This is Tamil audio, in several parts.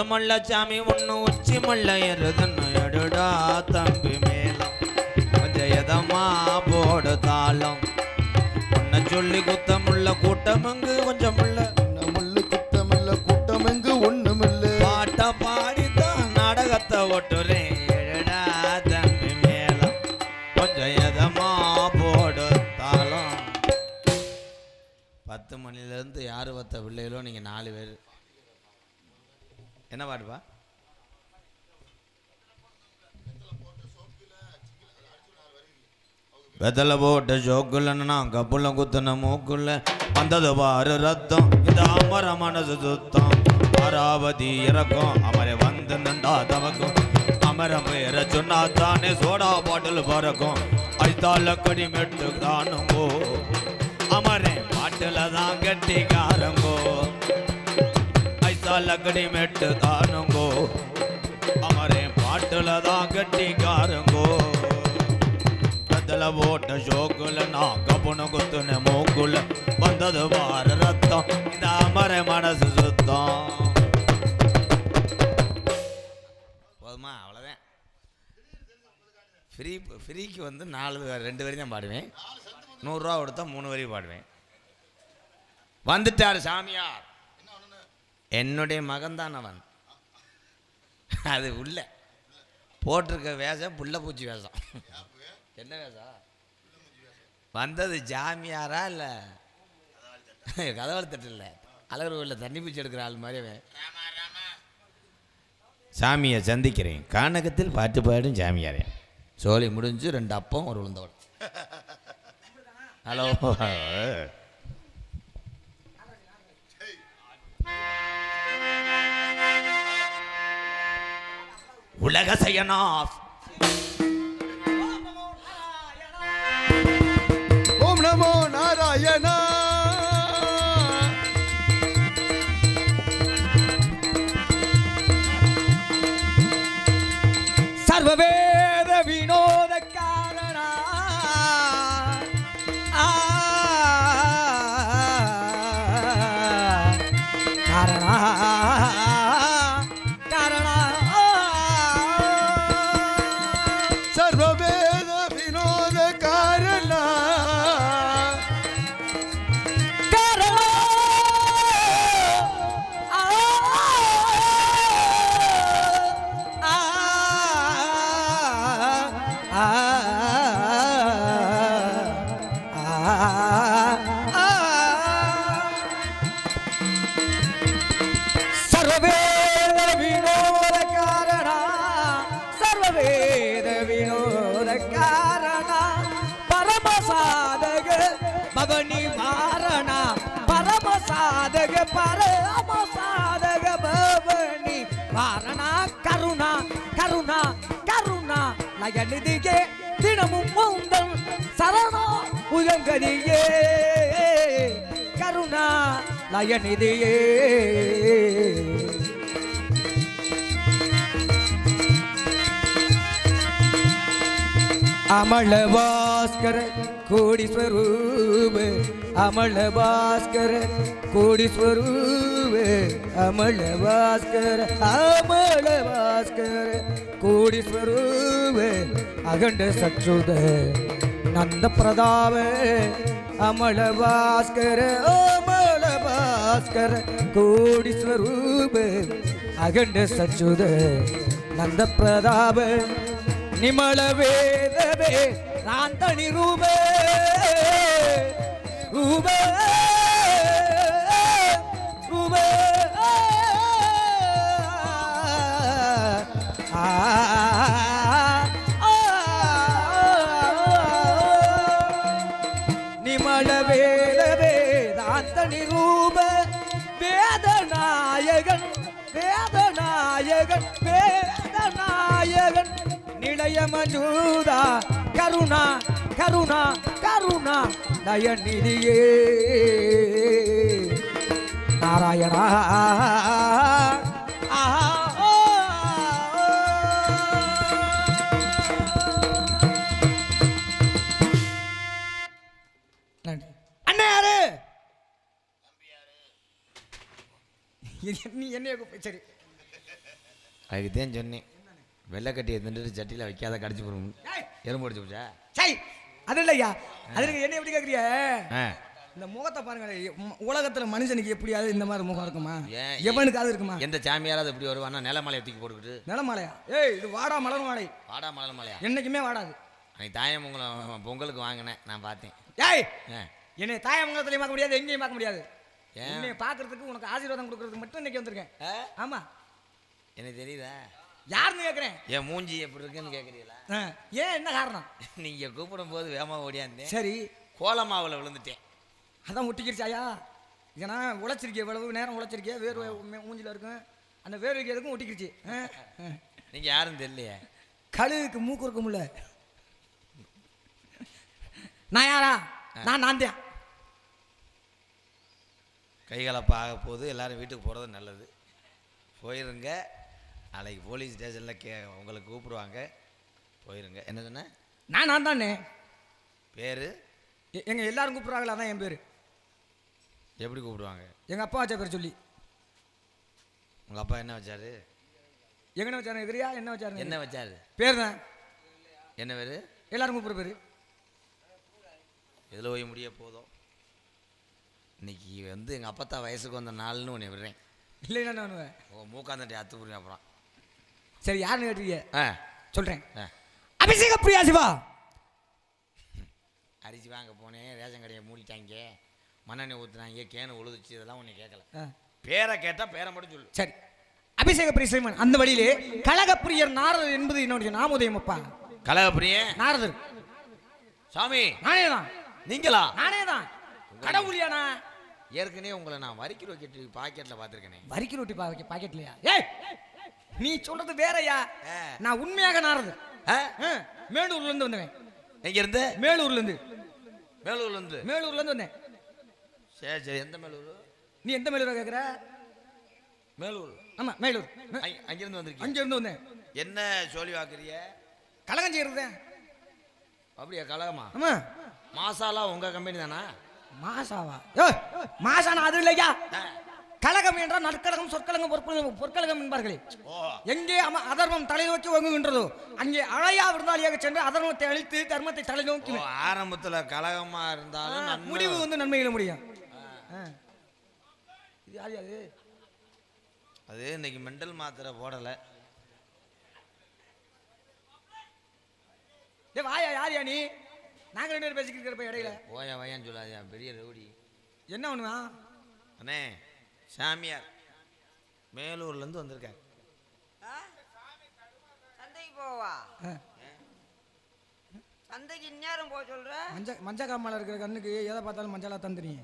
பச்சமல்ல சாமி ஒண்ணு உச்சி மல்ல எருதுன்னு எடுடா தம்பி மேலம் கொஞ்சம் எதமா போடு தாளம். உன்னை சொல்லி குத்தமுள்ள கூட்டமங்கு கொஞ்சம் முள்ள நம்மளு குத்தமில்ல கூட்டமெங்கு ஒண்ணுமில்ல. பாட்ட பாடித்தான் நாடகத்தை ஓட்டுறேன் எடுடா தம்பி மேலம் கொஞ்சம் எதமா போடு தாளம். பத்து மணிலேருந்து யார் பத்த பிள்ளைகளோ நீங்கள் நாலு பேர். என்ன பாடுப்பா வெத்தலை போட்ட ஜோக்குள்ளன்னா கப்புல குத்துன மூக்குள்ள வந்தது பாரு ரத்தம். இந்த அமர மனசு சுத்தம். அராவதி இறக்கும். அமரை வந்து நின்றா தவக்கும். அமரம் பேர சொன்னா தானே சோடா பாட்டில் பறக்கும். ஐத்தால கொடி மெட்டு காணுங்கோ அமரே பாட்டில தான் கட்டிக்காரங்கோ. ஐத்தால கடி மெட்டு தானுங்கோ. அமரே பாட்டுல தான் கட்டிக்காருங்கோ கதல போட்ட ஷோக்குல நான் கப்புனு குத்துன மூக்குல வந்தது வார ரத்தம். இந்த அமர மனசு சுத்தம். போதுமா அவ்வளோதான் ஃப்ரீ ஃப்ரீக்கு வந்து நாலு ரெண்டு வரி தான் பாடுவேன். நூறுரூவா கொடுத்தா மூணு வரி பாடுவேன். வந்துட்டார் சாமியார். என்னுடைய மகன்தான் அவன் அது உள்ள. போட்டிருக்க வேஷம் புள்ள பூச்சி வேஷம். என்ன வேஷம்? வந்தது ஜாமியாரா இல்லை? கதவளை தட்டு இல்லை அழகர் கோயிலில் தண்ணி பூச்சி எடுக்கிற ஆள் மாதிரி சாமியை சந்திக்கிறேன். கானகத்தில் பாட்டு பாடும் சாமியாரே சோழி முடிஞ்சு ரெண்டு அப்பம் ஒரு உளுந்தவன் ஹலோ. உலக சயனாஸ் பரமசாதக பரமசாதக பவனி. மாரணா கருணா கருணா கருணா. லயநிதியே தினமும் மௌந்தம் சரணா உயங்கதியே கருணா லயநிதியே. அமள பாஸ்கர கோடி ஸ்வரூப ಅಮಳ ಭಾಸ್ಕರ ಕೋಡೀಶ್ವರುವೆ ಅಮಳ ಭಾಸ್ಕರ ಅಮಳ ಭಾಸ್ಕರ ಕೋಡೀಶ್ವರುವೆ ಅಗಂಡ ಸಚ್ಚುದ ನಂದ ಪ್ರದಾವೆ ಅಮಳ ಭಾಸ್ಕರ ಅಮಳ ಭಾಸ್ಕರ ಕೋಡೀಶ್ವರೂಪೆ ಅಗಂಡ ಸಚ್ಚುದ ನಂದ ಪ್ರದಾಪ ನಿಮಳ ವೇದವೇ ರಾಂತಣಿ ರೂಪೇ நிரூப வேதநாயகன் வேதநாயகன் வேதநாயகன் நிலையமஞ்சூதா கருணா கருணா கருணா தயநிதியே நாராயணா. நீ கூப்பிடு. சரி. அதுக்கு தான் சொன்னேன் வெள்ளைக்கட்டி எடுத்துட்டு சட்டியில் வைக்காத கடிச்சு ஏய், எறும்பு அடிச்சு போச்சா? சை. அது இல்லையா? அது நீங்க என்ன எப்படி கேக்குறிய? இந்த முகத்தை பாருங்க. உலகத்துல மனுஷனுக்கு எப்படியாவது இந்த மாதிரி முகம் இருக்குமா? எவனுக்காவது இருக்குமா? எந்த சாமியாராவது இப்படி வருவானா நிலமலையை தூக்கி போட்டுக்கிட்டு. நிலமலையா? ஏய் இது வாடா மலர் மாலை. வாடா மலர் மலையா? என்னைக்குமே வாடாது. அன்னைக்கு தாயம் உங்களை பொங்கலுக்கு வாங்கினேன். நான் பார்த்தேன். ஏய்! என்னை தாயமங்கலத்துலையும் பார்க்க முடியாது எங்கேயும் பார்க்க முடியாது? என்னை பார்க்கறதுக்கு உனக்கு ஆசீர்வாதம் கொடுக்கறதுக்கு மட்டும் இன்னைக்கு வந்திருக்கேன்? ஆமா. எனக்கு தெரியுதா? யாருன்னு கேட்குறேன் என் மூஞ்சி எப்படி இருக்குன்னு கேட்குறீங்களா ஏன் என்ன காரணம்? நீங்கள் கூப்பிடும் போது வேகமா ஓடியாந்தேன் சரி. கோலமாவில் விழுந்துட்டேன். அதான் ஒட்டிக்கிருச்சு ஐயா. ஏன்னா உழைச்சிருக்கே இவ்வளவு நேரம் உழைச்சிருக்கே வேர்வை மூ- மூஞ்சில இருக்கும். அந்த வேர்வைக்கு எதுக்கும் ஆ. நீங்கள் யாரும் தெரியலையே. கழுகுக்கு மூக்கு இருக்கும்ல நான் யாரா? நான் நான் தான் கைகலப்பா ஆக போகுது. எல்லாரும் வீட்டுக்கு போகிறது நல்லது. போயிருங்க. நாளைக்கு போலீஸ் ஸ்டேஷனில் கே உங்களை கூப்பிடுவாங்க. போயிருங்க. என்ன சொன்ன? நான் நான் தானே? பேர்? எ- எங்க எல்லாரும் கூப்பிடுறாங்களா அதான் என் பேர். எப்படி கூப்பிடுவாங்க? எங்க அப்பா வச்ச பேர் சொல்லி. உங்கள் அப்பா என்ன வச்சாரு? எங்கன வச்சாரு எதிரியா என்ன வச்சாரு என்ன வச்சாரு? பேர் தான் என்ன பேர்? எல்லாரும் கூப்பிடுற பேர். இதில் போய் முடிய போதும்? இன்னைக்கு வந்து எங்கள் அப்பத்தா வயசுக்கு வந்த நாள்னு உன்னை விடுறேன். இல்லைன்னா நான் பண்ணுவேன் உங்கள் மூக்காந்தட்டி அத்து புரியும் அப்புறம். சரி யாருன்னு கேட்டீங்க ஆ. சொல்றேன். ஆ. அபிஷேக பிரியா சிவா. அரிசி வாங்க போனேன் ரேஷன் கடையை மூடிட்டாங்க மண்ணெண்ணெய் ஊற்றுனாங்க கேனு உழுதுச்சு இதெல்லாம் உன்னை கேட்கல. பேரை கேட்டால் பேரை மட்டும் சொல்லு. சரி. அபிஷேக பிரிய சிவன் அந்த வழியிலே கழகப்பிரியர் நாரதர் என்பது என்னுடைய நாமோதயம் அப்பா. கலகப்பிரியே நாரதர். சாமி. நானே தான். நீங்களா? நானே தான். கடவுளியானா? ஏற்கனவே உங்களை நான் வரிக்கி ரோக்கெட்டு பாக்கெட்டில் பார்த்துருக்கேனே. வரிக்கி ரொட்டி பாக்கெட்லையா? ஏய்! நீ சொல்றது வேறயா. நான் உண்மையாக ஆ, மேலூர்ல இருந்து வந்தவன். எங்கேருந்து? மேலூர்ல இருந்து மேலூர்லேருந்து மேலூர்ல இருந்து வந்தேன். சரி சரி. எந்த மேலூர்? நீ எந்த மேலூரா கேக்குற? மேலூர். ஆமா மேலூர். அங்கிருந்து வந்திருக்கீங்க. அங்க இருந்து வந்தேன். என்ன சொல்லி வாக்குறிய? கலகம் செய்யறதேன் அப்படியா கலகமா? ஆமா. மாசாலா உங்கள் கம்பெனி தானா? மாசாவா? ஏ மாசானா அது இல்லையா? ஆ. கலகம் என்றால் நற்கலகம் சொற்கலகம் பொற்கலகம் பொற்கலகம் என்பார்களே. எங்கே அம அதர்மம் தலை நோக்கி ஒங்குகின்றதோ அங்கே அழையா விருந்தாளியாக சென்று அதர்மத்தை அழித்து தர்மத்தை தலை நோக்கி ஆரம்பத்தில் கலகமா இருந்தாலும் முடிவு வந்து நன்மையில முடியும். இது யார் அது? அது இன்னைக்கு மெண்டல் மாத்திரை போடலை. ஏ வாயா யாரியா நீ? நாங்க ரெண்டு பேரும் பேசிக்கிட்டு இருக்கிறப்ப இடையில. ஓயா வயான்னு சொல்லாதியா பெரிய ரவுடி. என்ன பண்ணுவா அண்ணே சாமியார். மேலூர்லேருந்து வந்திருக்காங்க சந்தைக்கு போவா? சந்தைக்கு இந்நேரம் போக சொல்ற? மஞ்ச மஞ்ச காமால இருக்கிற கண்ணுக்கு எதை பார்த்தாலும் மஞ்சளா தந்துறீங்க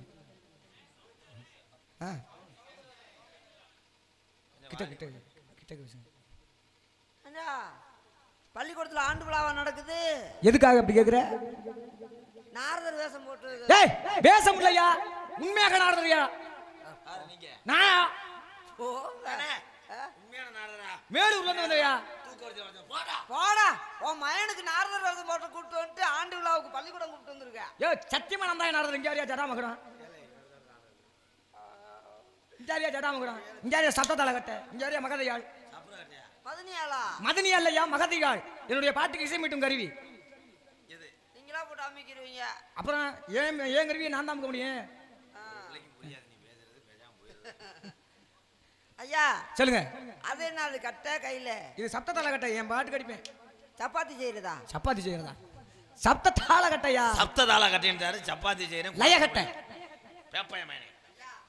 ஆ. கிட்ட கிட்ட கிட்ட அண்ணா பள்ளிக்கூடத்துல ஆண்டு விழாவா நடக்குது? எதுக்காக அப்படி கேக்குற? நாரதர் வேஷம் போட்டு ஏய் வேஷம் இல்லையா? உண்மையாக நாடுறியா நீங்க. நானா? போங்க. ஆ? உண்மையான நாடரா மேலூர்ல இருந்து வந்தையா போடா. உன் மயனுக்கு நாரதர் வேஷம் போட்டு கூப்பிட்டு வந்துட்டு ஆண்டு விழாவுக்கு பள்ளிக்கூடம் கூப்பிட்டு வந்திருக்க. ஏ சத்தியமா நான் தான் நாடுறது இங்க யாரியா ஜடாமகடம்? இங்க ஜடாமகடம்? இங்க யாரியா சத்தத்தால கட்ட? இங்க யாரியா மகதையாள்? மதனியாளா? மதனி அல்லையா மகதையாள்? என்னுடைய பாட்டுக்கு இசை மீட்டும் கருவி. நீங்களா போட்டு அமைக்கிறீங்க? அப்புறம் ஏன் ஏன் கருவியை நான் தான் அமுக்க முடியும் ஆ. ஐயா சொல்லுங்க. அது என்ன அது கட்ட கையில? இது சப்தத்தால கட்ட என் பாட்டு கடிப்பேன் சப்பாத்தி செய்யறதா? சப்பாத்தி செய்யறதா? சப்தத்தால கட்டையா? சப்ததால கட்டின்ட்டாரு சப்பாத்தி செய்யறேன். லய கட்டை. பேப்பைய மேனே.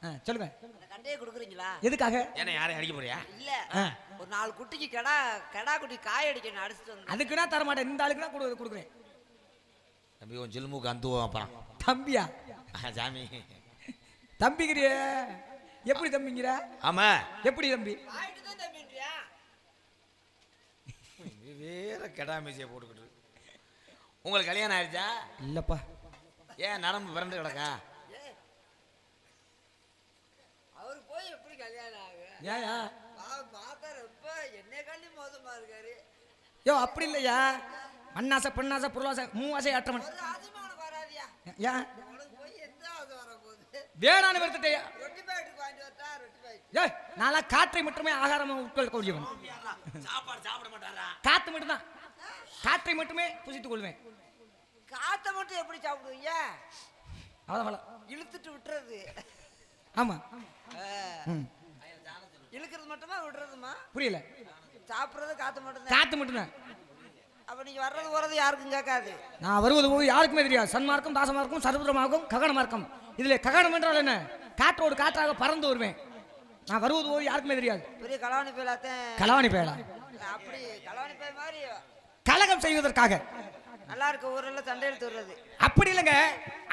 ஆ, சொல்லுங்க. அந்த கண்டையை கொடுக்குறீங்களா? எதுக்காக? ஏன்னா யாரையும் அடிக்க போறியா? இல்ல ஆ. ஒரு நாலு குட்டிக்கு கடா கடா குட்டி காய அடிக்கணும் அடிச்சுட்டு வந்து அதுக்குன்னா தர மாட்டேன் இந்த ஆளுக்கு தான் கொடு கொடுக்குறேன். தம்பி உன் சிலுமுக்கு அந்துவோம் அப்புறம் தம்பியா? சாமி. தம்பிக்கிறிய? எப்படி தம்பிங்கிற? ஆமா. எப்படி தம்பி? வேற கெடா மீசையை போட்டுக்கிட்டு உங்களுக்கு கல்யாணம் ஆயிடுச்சா? இல்லப்பா. ஏன் நரம்பு பிறந்து கிடக்கா? அவர் போய் எப்படி கல்யாணம் ஆகும் ஏயா. பா- பார்த்தா ரொம்ப என்னை கண்டி மோசமா இருக்காரு. யோ அப்படி இல்லையா. மண்ணாசை பெண்ணாசை பொருளாசை மூவாசை வராதியா? ஏன் உனக்கு போய் எந்த ஆசை வர போகுது வேணான்னு வெறுத்துட்டேயா நான்லாம் காற்றை மட்டுமே ஆகாரமாக உட்கொள்ளக்கூடியவன் சாப்பாடு சாப்பிட மாட்டாரா காற்று மட்டும்தான். காற்றை மட்டுமே புசித்துக் கொள்வேன். காத்த மட்டும் எப்படி சாப்பிடுவீங்க? அவ்வளோ இழுத்துட்டு விட்டுறது. ஆமா. ஆ. ம். இழுக்கிறது மட்டுமா விடுறதுமா? புரியல. சாப்பிடுறது காத்து மட்டும்தான். காற்று மட்டும்தான். அப்ப நீங்க வர்றது போறது யாருக்கும் கேட்காது. நான் வருவது போது யாருக்குமே தெரியாது. சன்மார்க்கம் தாசமார்க்கம் சர்வதமார்க்கம் ககன மார்க்கம் இதில் ககனம் என்றால் என்ன? காற்றோடு காற்றாக பறந்து வருவேன். நான் வருவது போது யாருக்குமே தெரியாது. பெரிய கலவாணி பேலாத்தேன் கலவாணி பேலா அப்படி கலவாணி பேய் மாதிரி கலகம் செய்வதற்காக. நல்லா இருக்க ஊர்ல சண்டை எடுத்து விடுறது அப்படி இல்லைங்க.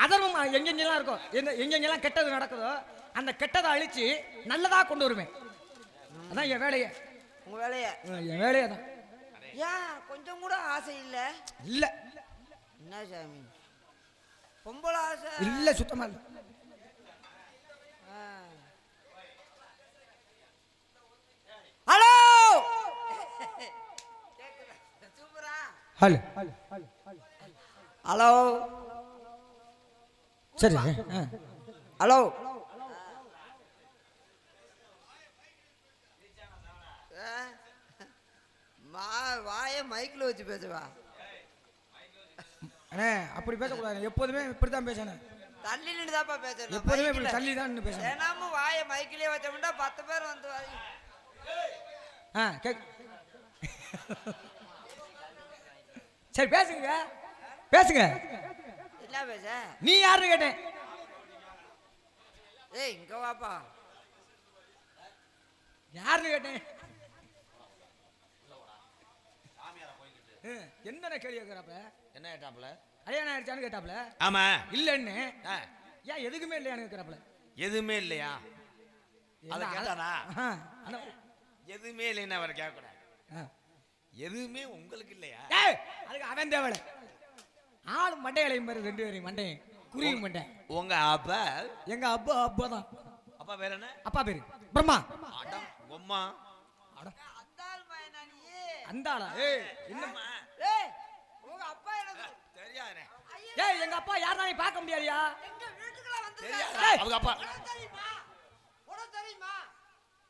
அதர்மம் எங்கெங்கெல்லாம் இருக்கும் எந்த எங்கெங்கெல்லாம் கெட்டது நடக்குதோ அந்த கெட்டதை அழிச்சு நல்லதா கொண்டு வருவேன். அதான் என் வேலையே. உங்க வேலைய? என் வேலையே தான். ஏன்? கொஞ்சம் கூட ஆசை இல்ல? இல்லை. என்ன சாமி? பொம்பளை ஆசை. இல்லை சுத்தமா இல்லை. ஹலோ! ஹலோ. ஹலோ. சரி ஹலோ. வாய மைக்கில் வச்சு பேசுவா. அண்ணே அப்படி பேசக்கூடாது. எப்போதுமே இப்படி தான் பேசணும். தள்ளி நின்று தான்ப்பா பேசணும் எப்போதுமே இப்படி. தள்ளி தான் பேசணும். தினமும் வாய மைக்கிலே வச்சோம்னா பத்து பேர் வந்து. ஆ கேக் சரி பேசுங்க. பேசுங்க. என்ன பேச? நீ யாருன்னு கேட்டேன். ஏய் இங்க வாப்பா. யாருன்னு கேட்டேன். என்னென்ன கேள்வி கேட்குறாப்ல என்ன கேட்டாப்ல கல்யாணம் ஆயிடுச்சான்னு கேட்டாப்ல ஆமா. இல்லைன்னு. ஆ, ஏன் எதுக்குமே இல்லையான்னு கேட்குறாப்ல எதுவுமே இல்லையா? அதை கேட்டானா எதுவுமே இல்லைன்னு அவர் கேட்கக்கூடாது. எதுவுமே உங்களுக்கு இல்லையா? அதுக்கு அவன் தேவலை. ஆள் மண்டையலையும் பாரு ரெண்டு பேரையும் மண்டையும் குருவி மண்டை உங்க அப்பா? எங்க அப்பா அப்பா தான். அப்பா பேர் என்ன? அப்பா பேரு பிரம்மா. அட, அந்த ஆள் மயனா நீ அந்த ஆளா ஏய் என்னம்மா ஏய் உங்க அப்பா எனக்கு தெரியாதுனே ஏய் எங்க அப்பா யாருனாலும் பார்க்க முடியாதியா? எங்க வீட்டுக்குள்ள வந்து தெரியாதா? அவங்க அப்பா. தெரியுமா? உனக்கு தெரியுமா?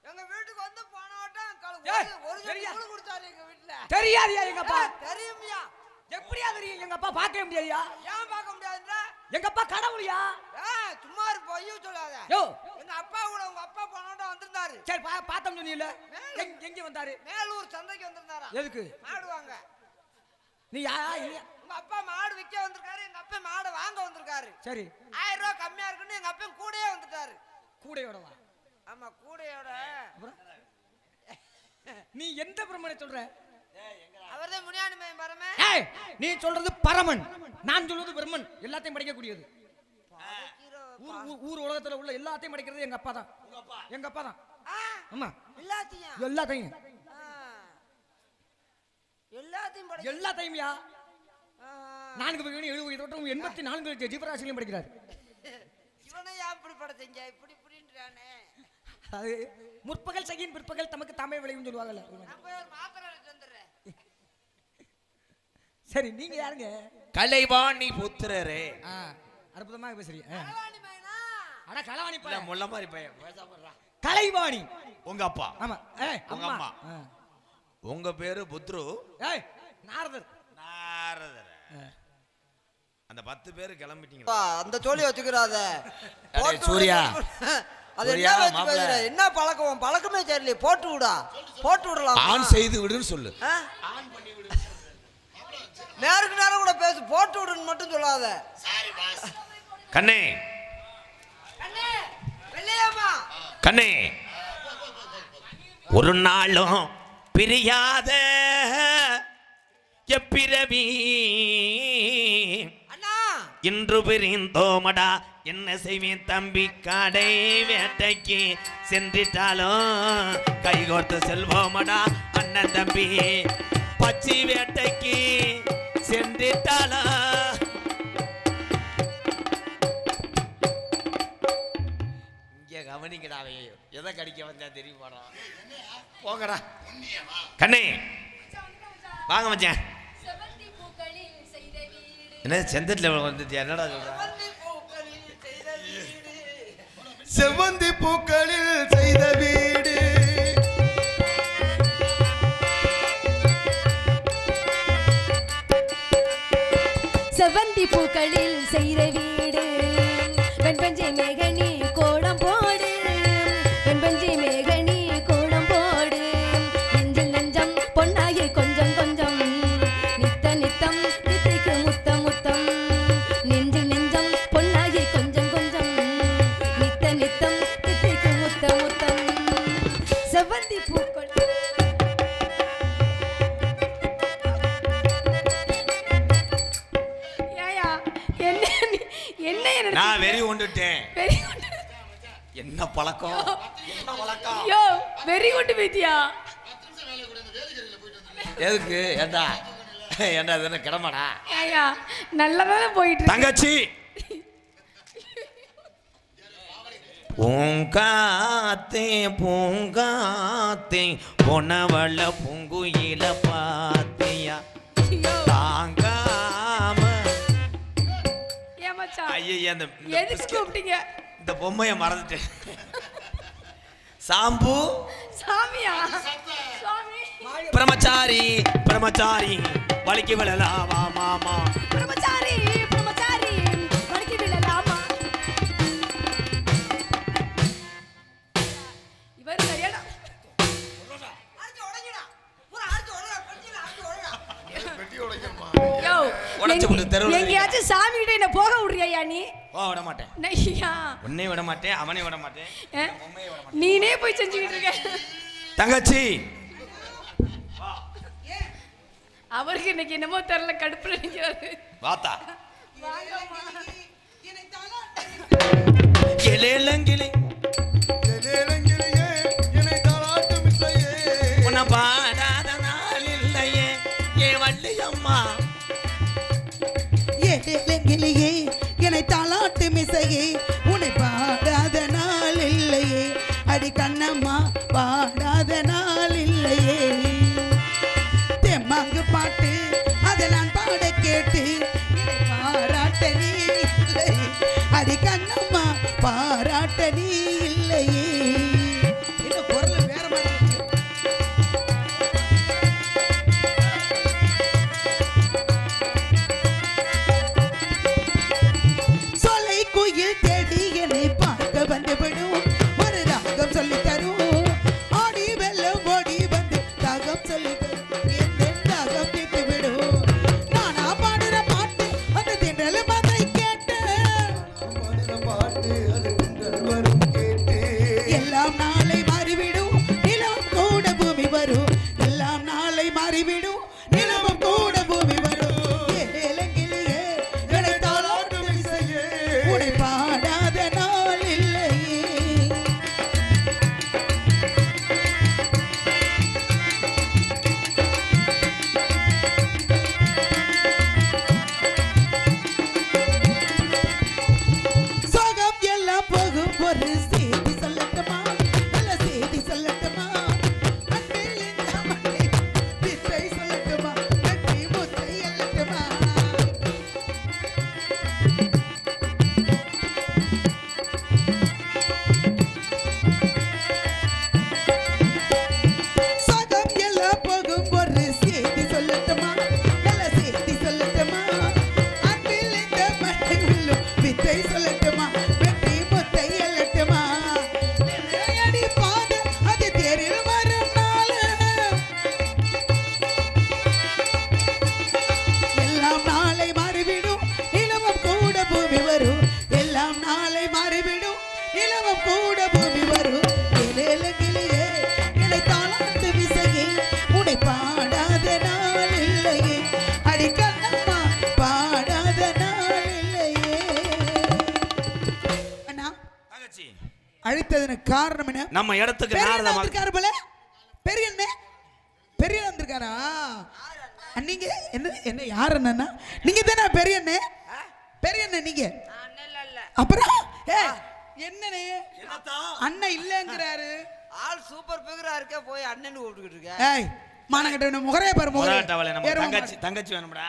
எங்க வீட்டுக்கு வந்து போன வட்டம் ஒரு- கூழ் குடிச்சாரு எங்க வீட்டுல தெரியாதியா எங்க அப்பா? தெரியுமியா? எப்படியா தெரியும்? எங்க அப்பா பார்க்கவே முடியாதியா? ஏன் பார்க்க முடியாதுன்ற? எங்க அப்பா கடவுளியா? சும்மா இரு பொய்யும் சொல்லாத. யோ. எங்க அப்பா கூட உங்க அப்பா போன வட்டம் வந்திருந்தாரு. சரி பா பார்த்தோம் சொன்னீங்கல்ல. எங்க எங்க வந்தாரு? மேலூர் சந்தைக்கு வந்திருந்தாரா எதுக்கு? மாடு வாங்க. நீ யா அப்பா மாடு விற்க வந்திருக்காரு எங்க அப்பா மாடு வாங்க வந்திருக்காரு. சரி. ஆயிரம் ரூபாய் கம்மியா இருக்குன்னு எங்க அப்பா கூடயே வந்துட்டாரு. கூடையோட வா ஆமா கூடையோட. நீ எந்த பிரம்மனை சொல்ற? அவர்தான் முனியாண்டி மயம் பரமே ஏய் நீ சொல்றது பரமன். நான் சொல்றது பிரம்மன். எல்லாத்தையும் படைக்கக்கூடியது. ஊர் உலகத்துல உள்ள எல்லாத்தையும் படைக்கிறது எங்க அப்பா தான். எங்க அப்பா தான். ஆ, ஆமா. எல்லாத்தையும். எல்லாத்தையும். ஆ. எல்லாத்தையும் படை எல்லாத்தையும் யா. நான்கு வகையான எழுபது தோட்டம் எண்பத்தி நான்கு ஜீவராசிலையும் படிக்கிறார். இவனை ஏன் இப்படி படைச்சீங்க இப்படி இப்படின்றானே. அது முற்பகல் செய்யின் பிற்பகல் தமக்கு தாமே விளையும் சொல்லுவாங்கல்ல. நான் போய் ஒரு மாத்திரை எடுத்து வந்துடுறேன் சரி நீங்க யாருங்க? கலைவாணி புத்திரரே. அற்புதமாக பேசுறீங்க. ஆ. களவாணி மயனா அட களவாணி இல்ல முள்ள மாதிரி பையன். கலைவாணி. உங்க அப்பா. ஆமா. ஏய் உங்க அம்மா. உங்க பேரு புத்ரு. ஏய் நாரதர். அந்த பத்து பேர் கிளம்பிட்டீங்க. அந்த சோழி வச்சுக்கிறாத. சூர்யா. அது என்ன என்ன பழக்கம்? பழக்கமே தெரியல போட்டு விடா. போட்டு விடலாம்? ஆன் செய்து விடுன்னு சொல்லு. நேருக்கு நேரம் கூட பேசு. போட்டு விடுன்னு மட்டும் சொல்லாத. கண்ணே வெள்ளையம்மா. கண்ணே. ஒரு நாளும் பிரியாத எப்பிரவி அண்ணா. இன்று பிரிந்தோமடா என்ன செய்வேன் தம்பி? கடை வேட்டைக்கு சென்றிட்டாலும் கைகோர்த்து செல்வோமடா அண்ணன் தம்பி. பச்சி வேட்டைக்கு சென்றிட்டாலும் இங்க கவனிக்கடாவே எதை கடிக்க வந்தா தெரியுமாடா போங்கடா. கண்ணே வாங்க மச்சான். என்ன செந்தட்டில் வந்து என்னடா சொல்கிறேன் செவ்வந்தி பூக்களில் செய்த வீடு. செவ்வந்தி பூக்களில் செய்த வீடு. வெண்பஞ்சை மேகனி நான் வெறி கொண்டுட்டேன் வெரி குட் என்ன பழக்கம்? என்ன பழக்கம்? யோ வெரி குட் வித்யா எதுக்கு? ஏண்டா? ஏண்டா இது என்ன கிடமாடா? ஏயா நல்லதானே போயிட்டு. தங்கச்சி! பூங்காத்தே பூங்காத்தே பொனவள பூங்குயில பாத்தியா? ஏன் மச்சான் ஐய அந்த எதுக்கு கூப்பிட்டீங்க? இந்த பொம்மையை மறந்துட்டேன். சாம்பு. சாமியா? சாமி. பிரமச்சாரி பிரமச்சாரி வலிக்கு விழலாமா மாமா பிரம்மச்சாரி. உடைச்சு விட்டு தெருவுல எங்கேயாச்சும் சாமி கிட்ட என்ன போக விடுறியா நீ? ஓ விட மாட்டேன். உன்னையும் விட மாட்டேன் அவனையும் விட மாட்டேன்? நீனே போய் செஞ்சுக்கிட்டு இருக்க. தங்கச்சி! அவருக்கு இன்னைக்கு என்னமோ தெரியல கடுப்புல நிக்கிறாரு. வாத்தா. என்னை ஏலங்கிலேயே என்னை தாளாட்டு மிசையே. உன்னை பாடாத நாள் இல்லையே. அடி கண்ணம்மா பாடாத நாள் இல்லையே. தெம்மாங்கு பாட்டு அதை நான் பாட கேட்டு பாராட்ட நீ அடி கண்ணம்மா பாராட்ட நீ காரணம் என்ன? நம்ம இடத்துக்கு பெரிய நாரத மக- வந்திருக்காரு போல. பெரிய அண்ணே பெரிய வந்திருக்காரா? நீங்க என்ன என்ன யார் அண்ணா நீங்க தானே பெரிய அண்ணே? பெரிய அண்ணன் நீங்க. அண்ணன் அப்புறம் ஏ என்னத்தா? அண்ணன் இல்லங்கிறாரு. ஆள் சூப்பர் பிகரா இருக்க போய் அண்ணன் கூப்பிட்டுக்கிட்டு இருக்க. ஏய் மானகட்ட முகரே பாரு முகரே. போராட்டவளை நம்ம தங்கச்சி. தங்கச்சி வேணும்டா.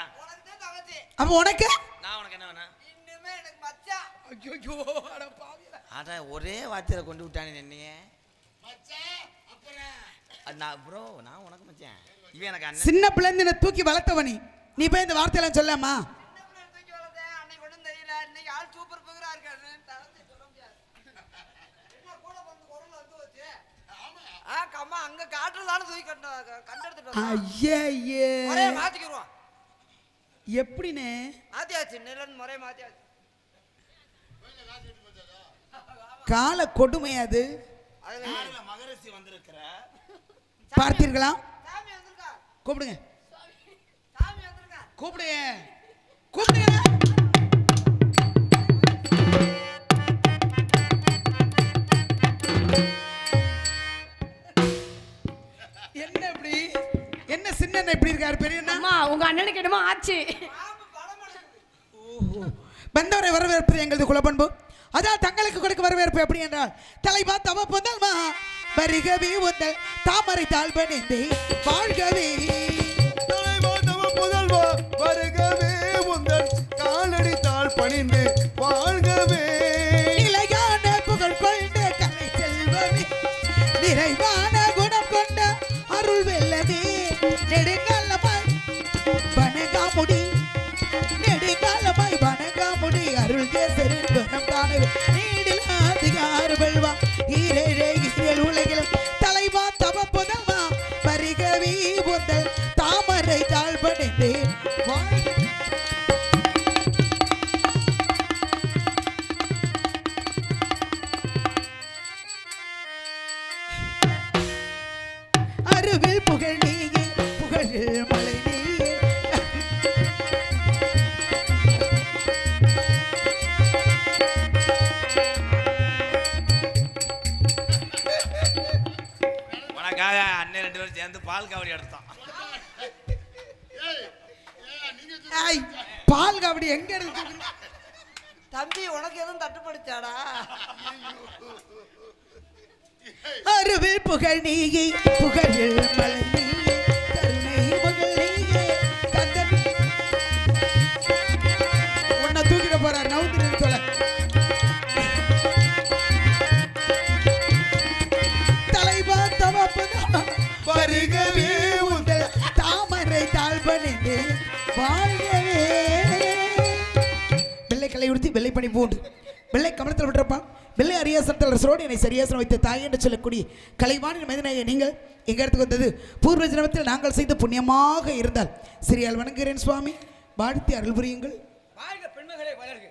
அப்ப உனக்கு? நான் உனக்கு என்ன வேணும்? இன்னுமே எனக்கு மச்சான். ஐயோ அட பாவிகளா. அதான் ஒரே வார்த்தையில் கொண்டு விட்டானே என்னைய? நான் ப்ரோ நான் உனக்கு மச்சேன். இவன் எனக்கு அண்ணன். சின்ன பிள்ளைங்க என்னை தூக்கி வளர்த்தவனி. நீ போய் இந்த வார்த்தையெல்லாம் சொல்லாமா அம்மா அங்க காட்டுறதான தூக்கி கட்டணும் கண்டெடுத்துட்டு ஐயே மாத்திக்கிடுவோம் எப்படின்னு மாத்தியாச்சு நிலன் முறை மாத்தியாச்சு. கால கொடுமை அது. பார்த்தீர்களா? சாமி வந்திருக்கா? கூப்பிடுங்க. சாமி வந்திருக்கா? கூப்பிடுங்க. கூப்பிடுங்க. என்ன இப்படி? என்ன சின்ன இப்படி இருக்காரு? பெரிய அம்மா உங்க அண்ணனுக்கு என்னமோ ஆச்சு. வந்தவரை வரவேற்பது எங்களது குலப்பண்பு. அதான் தங்களுக்கு கொடுக்க வரவேற்பு எப்படி என்றால் தலைவா தவ புதல் மா வருகவே உந்தல் தாமரை தாழ்வணிந்தே வாழ்கவே முதல்வா வருகவே உந்தன் காலடித்தால் பணிந்து வாழ்கவே நிலையான புகழ் கொண்ட கலை செல்வமே நிறைவான குணம் கொண்ட அருள் வெல்லமே. நெடுங்காலமாய் வணங்காமுடி நெடுங்காலமாய் வணங்காமுடி அருள் கேசரின் குணம் நீடில் அதிகார வெல்வா ஈரேழே உலகிலும் தலைவா தவ தவப்பதா? வருகவே உங்கள் தாமரை தாழ்வனே வாழ்கவே. வெள்ளை கலை உடுத்தி வெள்ளை பணி பூண்டு. சரியாசனத்தில் அரசரோடு என்னை சரியாசனம் வைத்த தாய் என்று சொல்லக்கூடிய கலைவாணின் மதினாய நீங்கள் எங்க இடத்துக்கு வந்தது. பூர்வ ஜனமத்தில் நாங்கள் செய்த புண்ணியமாக இருந்தால். சிறியால் வணங்குகிறேன் சுவாமி. வாழ்த்தி அருள் புரியுங்கள். வாழ்க பெண்மகளே வளர்க.